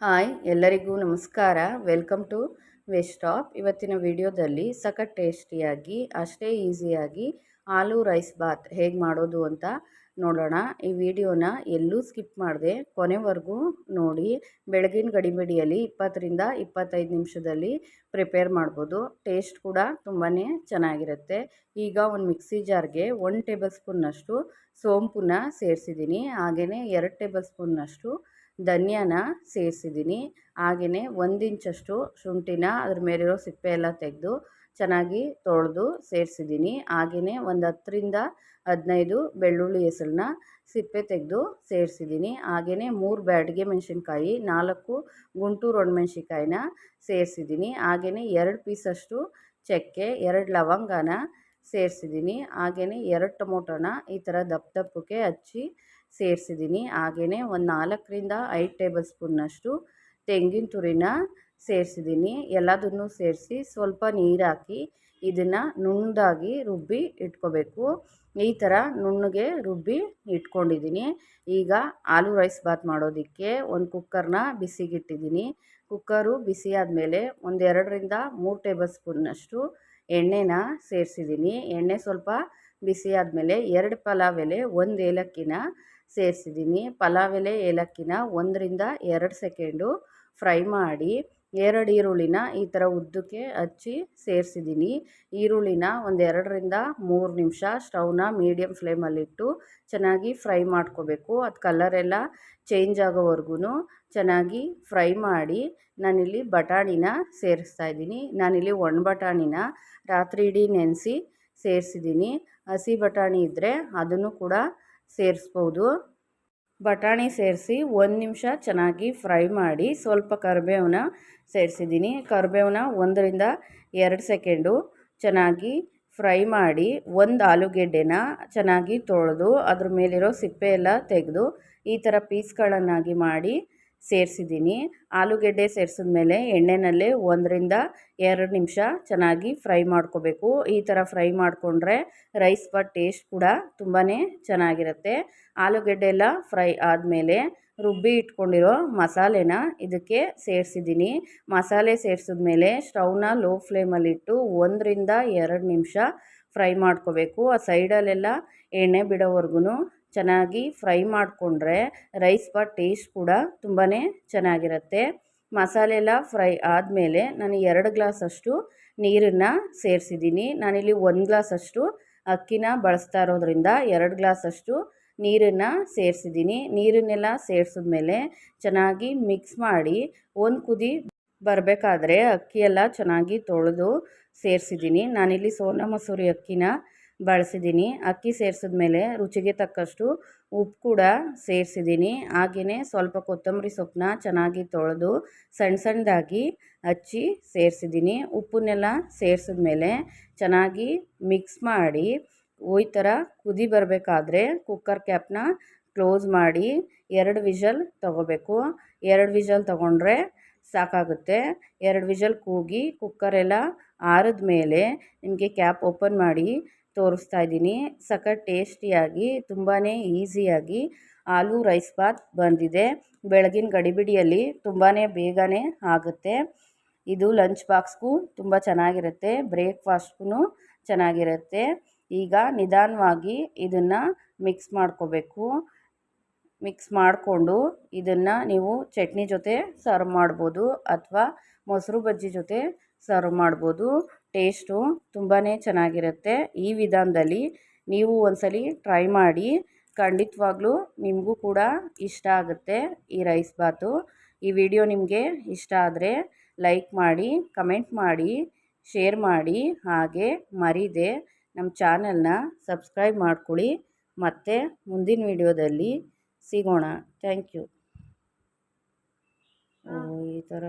Hi, ಎಲ್ಲರಿಗೂ ನಮಸ್ಕಾರ. Welcome to ವೆಸ್ಟಾಪ್. ಇವತ್ತಿನ ವಿಡಿಯೋದಲ್ಲಿ ಸಖತ್ ಟೇಸ್ಟಿಯಾಗಿ, ಅಷ್ಟೇ ಈಸಿಯಾಗಿ ಆಲೂ ರೈಸ್ ಬಾತ್ ಹೇಗೆ ಮಾಡೋದು ಅಂತ ನೋಡೋಣ. ಈ ವಿಡಿಯೋನ ಎಲ್ಲೂ ಸ್ಕಿಪ್ ಮಾಡಿದೆ, ಕೊನೆವರೆಗೂ ನೋಡಿ. ಬೆಳಗಿನ ಗಡಿಬಿಡಿಯಲ್ಲಿ ಇಪ್ಪತ್ತರಿಂದ ಇಪ್ಪತ್ತೈದು ನಿಮಿಷದಲ್ಲಿ ಪ್ರಿಪೇರ್ ಮಾಡ್ಬೋದು. ಟೇಸ್ಟ್ ಕೂಡ ತುಂಬಾ ಚೆನ್ನಾಗಿರುತ್ತೆ. ಈಗ ಒಂದು ಮಿಕ್ಸಿ ಜಾರ್ಗೆ ಒನ್ ಟೇಬಲ್ ಸ್ಪೂನ್ನಷ್ಟು ಸೋಂಪುನ ಸೇರಿಸಿದ್ದೀನಿ. ಹಾಗೆಯೇ ಎರಡು ಟೇಬಲ್ ಸ್ಪೂನ್ನಷ್ಟು ಧನಿಯಾನ ಸೇರಿಸಿದ್ದೀನಿ. ಹಾಗೆಯೇ ಒಂದು ಇಂಚಷ್ಟು ಶುಂಠಿನ ಅದ್ರ ಮೇಲಿರೋ ಸಿಪ್ಪೆ ಎಲ್ಲ ತೆಗೆದು ಚೆನ್ನಾಗಿ ತೊಳೆದು ಸೇರಿಸಿದ್ದೀನಿ. ಹಾಗೆಯೇ ಒಂದು ಹತ್ತರಿಂದ ಹದಿನೈದು ಬೆಳ್ಳುಳ್ಳಿ ಹೆಸರನ್ನ ಸಿಪ್ಪೆ ತೆಗೆದು ಸೇರಿಸಿದ್ದೀನಿ. ಹಾಗೆಯೇ ಮೂರು ಬ್ಯಾಡಿಗೆ ಮೆಣಸಿನ್ಕಾಯಿ, ನಾಲ್ಕು ಗುಂಟೂರು ಒಣಮೆಣ್ಸಿನ್ಕಾಯಿನ ಸೇರಿಸಿದ್ದೀನಿ. ಹಾಗೆಯೇ ಎರಡು ಪೀಸಷ್ಟು ಚಕ್ಕೆ, ಎರಡು ಲವಂಗನ ಸೇರಿಸಿದ್ದೀನಿ. ಹಾಗೆಯೇ ಎರಡು ಟೊಮೊಟೊನ ಈ ಥರ ದಪ್ಪ ದಪ್ಪಕ್ಕೆ ಹಚ್ಚಿ ಸೇರಿಸಿದ್ದೀನಿ. ಹಾಗೆಯೇ ಒಂದು ನಾಲ್ಕರಿಂದ ಐದು ಟೇಬಲ್ ಸ್ಪೂನ್ನಷ್ಟು ತೆಂಗಿನ ತುರಿನ ಸೇರಿಸಿದ್ದೀನಿ. ಎಲ್ಲದನ್ನು ಸೇರಿಸಿ ಸ್ವಲ್ಪ ನೀರಾಕಿ ಇದನ್ನು ನುಣ್ಣದಾಗಿ ರುಬ್ಬಿ ಇಟ್ಕೋಬೇಕು. ಈ ಥರ ನುಣ್ಣಗೆ ರುಬ್ಬಿ ಇಟ್ಕೊಂಡಿದ್ದೀನಿ. ಈಗ ಆಲೂ ರೈಸ್ ಬಾತ್ ಮಾಡೋದಕ್ಕೆ ಒಂದು ಕುಕ್ಕರ್ನ ಬಿಸಿಗಿಟ್ಟಿದ್ದೀನಿ. ಕುಕ್ಕರು ಬಿಸಿ ಆದಮೇಲೆ ಒಂದೆರಡರಿಂದ ಮೂರು ಟೇಬಲ್ ಸ್ಪೂನ್ನಷ್ಟು ಎಣ್ಣೆನ ಸೇರಿಸಿದ್ದೀನಿ. ಎಣ್ಣೆ ಸ್ವಲ್ಪ ಬಿಸಿ ಆದಮೇಲೆ ಎರಡು ಪಲಾವ್ ಎಲೆ, ಒಂದು ಏಲಕ್ಕಿನ ಸೇರಿಸಿದ್ದೀನಿ. ಪಲಾವ್ ಎಲೆ ಏಲಕ್ಕಿನ ಒಂದರಿಂದ ಎರಡು ಸೆಕೆಂಡು ಫ್ರೈ ಮಾಡಿ, ಎರಡು ಈರುಳ್ಳಿನ ಈ ಥರ ಉದ್ದಕ್ಕೆ ಹಚ್ಚಿ ಸೇರಿಸಿದ್ದೀನಿ. ಈರುಳ್ಳಿನ ಒಂದು ಎರಡರಿಂದ ಮೂರು ನಿಮಿಷ ಸ್ಟವ್ನ ಮೀಡಿಯಮ್ ಫ್ಲೇಮಲ್ಲಿಟ್ಟು ಚೆನ್ನಾಗಿ ಫ್ರೈ ಮಾಡ್ಕೋಬೇಕು. ಅದು ಕಲರೆಲ್ಲ ಚೇಂಜ್ ಆಗೋವರೆಗೂ ಚೆನ್ನಾಗಿ ಫ್ರೈ ಮಾಡಿ ನಾನಿಲ್ಲಿ ಬಟಾಣಿನ ಸೇರಿಸ್ತಾ ಇದ್ದೀನಿ. ನಾನಿಲ್ಲಿ ಒಣ ಬಟಾಣಿನ ರಾತ್ರಿ ಇಡೀ ನೆನೆಸಿ ಸೇರಿಸಿದ್ದೀನಿ. ಹಸಿ ಬಟಾಣಿ ಇದ್ದರೆ ಅದನ್ನು ಕೂಡ ಸೇರಿಸ್ಬೋದು. ಬಟಾಣಿ ಸೇರಿಸಿ ಒಂದು ನಿಮಿಷ ಚೆನ್ನಾಗಿ ಫ್ರೈ ಮಾಡಿ ಸ್ವಲ್ಪ ಕರಿಬೇವನ್ನ ಸೇರಿಸಿದ್ದೀನಿ. ಕರಿಬೇವನ್ನ ಒಂದರಿಂದ ಎರಡು ಸೆಕೆಂಡು ಚೆನ್ನಾಗಿ ಫ್ರೈ ಮಾಡಿ ಒಂದು ಆಲೂಗೆಡ್ಡೆನ ಚೆನ್ನಾಗಿ ತೊಳೆದು ಅದ್ರ ಮೇಲಿರೋ ಸಿಪ್ಪೆ ಎಲ್ಲ ತೆಗೆದು ಈ ಥರ ಪೀಸ್ಗಳನ್ನಾಗಿ ಮಾಡಿ ಸೇರಿಸಿದ್ದೀನಿ. ಆಲೂಗೆಡ್ಡೆ ಸೇರಿಸಿದ್ಮೇಲೆ ಎಣ್ಣೆನಲ್ಲೇ ಒಂದರಿಂದ ಎರಡು ನಿಮಿಷ ಚೆನ್ನಾಗಿ ಫ್ರೈ ಮಾಡ್ಕೋಬೇಕು. ಈ ಥರ ಫ್ರೈ ಮಾಡಿಕೊಂಡ್ರೆ ರೈಸ್ ಬಾತ್ ಟೇಸ್ಟ್ ಕೂಡ ತುಂಬಾ ಚೆನ್ನಾಗಿರುತ್ತೆ. ಆಲೂಗೆಡ್ಡೆ ಎಲ್ಲ ಫ್ರೈ ಆದಮೇಲೆ ರುಬ್ಬಿ ಇಟ್ಕೊಂಡಿರೋ ಮಸಾಲೆನ ಇದಕ್ಕೆ ಸೇರಿಸಿದ್ದೀನಿ. ಮಸಾಲೆ ಸೇರಿಸಿದ್ಮೇಲೆ ಸ್ಟವ್ನ ಲೋ ಫ್ಲೇಮಲ್ಲಿಟ್ಟು ಒಂದರಿಂದ ಎರಡು ನಿಮಿಷ ಫ್ರೈ ಮಾಡ್ಕೋಬೇಕು. ಆ ಸೈಡಲ್ಲೆಲ್ಲ ಎಣ್ಣೆ ಬಿಡೋವರೆಗೂ ಚೆನ್ನಾಗಿ ಫ್ರೈ ಮಾಡಿಕೊಂಡ್ರೆ ರೈಸ್ ಬಾತ್ ಟೇಸ್ಟ್ ಕೂಡ ತುಂಬಾ ಚೆನ್ನಾಗಿರುತ್ತೆ. ಮಸಾಲೆ ಎಲ್ಲ ಫ್ರೈ ಆದಮೇಲೆ ನಾನು ಎರಡು ಗ್ಲಾಸಷ್ಟು ನೀರನ್ನು ಸೇರಿಸಿದ್ದೀನಿ. ನಾನಿಲ್ಲಿ ಒಂದು ಗ್ಲಾಸಷ್ಟು ಅಕ್ಕಿನ ಬಳಸ್ತಾ ಇರೋದ್ರಿಂದ ಎರಡು ಗ್ಲಾಸಷ್ಟು ನೀರನ್ನು ಸೇರಿಸಿದ್ದೀನಿ. ನೀರನ್ನೆಲ್ಲ ಸೇರಿಸಿದ್ಮೇಲೆ ಚೆನ್ನಾಗಿ ಮಿಕ್ಸ್ ಮಾಡಿ ಒಂದು ಕುದಿ ಬರಬೇಕಾದ್ರೆ ಅಕ್ಕಿಯೆಲ್ಲ ಚೆನ್ನಾಗಿ ತೊಳೆದು ಸೇರಿಸಿದ್ದೀನಿ. ನಾನಿಲ್ಲಿ ಸೋನಾ ಮಸೂರಿ ಅಕ್ಕಿನ ಬಳಸಿದ್ದೀನಿ. ಅಕ್ಕಿ ಸೇರಿಸಿದ್ಮೇಲೆ ರುಚಿಗೆ ತಕ್ಕಷ್ಟು ಉಪ್ಪು ಕೂಡ ಸೇರಿಸಿದ್ದೀನಿ. ಹಾಗೆಯೇ ಸ್ವಲ್ಪ ಕೊತ್ತಂಬರಿ ಸೊಪ್ಪನ್ನ ಚೆನ್ನಾಗಿ ತೊಳೆದು ಸಣ್ಣ ಸಣ್ಣದಾಗಿ ಹಚ್ಚಿ ಸೇರಿಸಿದ್ದೀನಿ. ಉಪ್ಪನ್ನೆಲ್ಲ ಸೇರಿಸಿದ್ಮೇಲೆ ಚೆನ್ನಾಗಿ ಮಿಕ್ಸ್ ಮಾಡಿ ಈ ಥರ ಕುದಿ ಬರಬೇಕಾದ್ರೆ ಕುಕ್ಕರ್ ಕ್ಯಾಪ್ನ ಕ್ಲೋಸ್ ಮಾಡಿ ಎರಡು ವಿಷಲ್ ತೊಗೋಬೇಕು. ಎರಡು ವಿಷಲ್ ತೊಗೊಂಡ್ರೆ ಸಾಕಾಗುತ್ತೆ. ಎರಡು ವಿಷಲ್ ಕೂಗಿ ಕುಕ್ಕರೆಲ್ಲ ಆರಿದ ಮೇಲೆ ನಿಮಗೆ ಕ್ಯಾಪ್ ಓಪನ್ ಮಾಡಿ ತೋರಿಸ್ತಾ ಇದ್ದೀನಿ. ಸಖತ್ ಟೇಸ್ಟಿಯಾಗಿ ತುಂಬಾ ಈಸಿಯಾಗಿ ಆಲೂ ರೈಸ್ ಬಾತ್ ಬಂದಿದೆ. ಬೆಳಗಿನ ಗಡಿಬಿಡಿಯಲ್ಲಿ ತುಂಬಾ ಬೇಗನೆ ಆಗುತ್ತೆ. ಇದು ಲಂಚ್ ಬಾಕ್ಸ್ಗೂ ತುಂಬ ಚೆನ್ನಾಗಿರುತ್ತೆ. ಬ್ರೇಕ್ಫಾಸ್ಟ್ಗೂ ಚೆನ್ನಾಗಿರುತ್ತೆ. ಈಗ ನಿಧಾನವಾಗಿ ಇದನ್ನು ಮಿಕ್ಸ್ ಮಾಡ್ಕೋಬೇಕು. ಮಿಕ್ಸ್ ಮಾಡಿಕೊಂಡು ಇದನ್ನು ನೀವು ಚಟ್ನಿ ಜೊತೆ ಸರ್ವ್ ಮಾಡ್ಬೋದು ಅಥವಾ ಮೊಸರು ಬಜ್ಜಿ ಜೊತೆ ಸರ್ವ್ ಮಾಡ್ಬೋದು. ಟೇಸ್ಟು ತುಂಬಾ ಚೆನ್ನಾಗಿರುತ್ತೆ. ಈ ವಿಧಾನದಲ್ಲಿ ನೀವು ಒಂದ್ಸಲ ಟ್ರೈ ಮಾಡಿ. ಖಂಡಿತವಾಗ್ಲೂ ನಿಮಗೂ ಕೂಡ ಇಷ್ಟ ಆಗುತ್ತೆ ಈ ರೈಸ್ ಬಾತು. ಈ ವಿಡಿಯೋ ನಿಮಗೆ ಇಷ್ಟ ಆದರೆ ಲೈಕ್ ಮಾಡಿ, ಕಮೆಂಟ್ ಮಾಡಿ, ಶೇರ್ ಮಾಡಿ. ಹಾಗೆ ಮರಿದೆ ನಮ್ಮ ಚಾನಲ್ನ ಸಬ್ಸ್ಕ್ರೈಬ್ ಮಾಡ್ಕೊಳ್ಳಿ. ಮತ್ತು ಮುಂದಿನ ವಿಡಿಯೋದಲ್ಲಿ ಸಿಗೋಣ. Thank you. ಈ ಥರ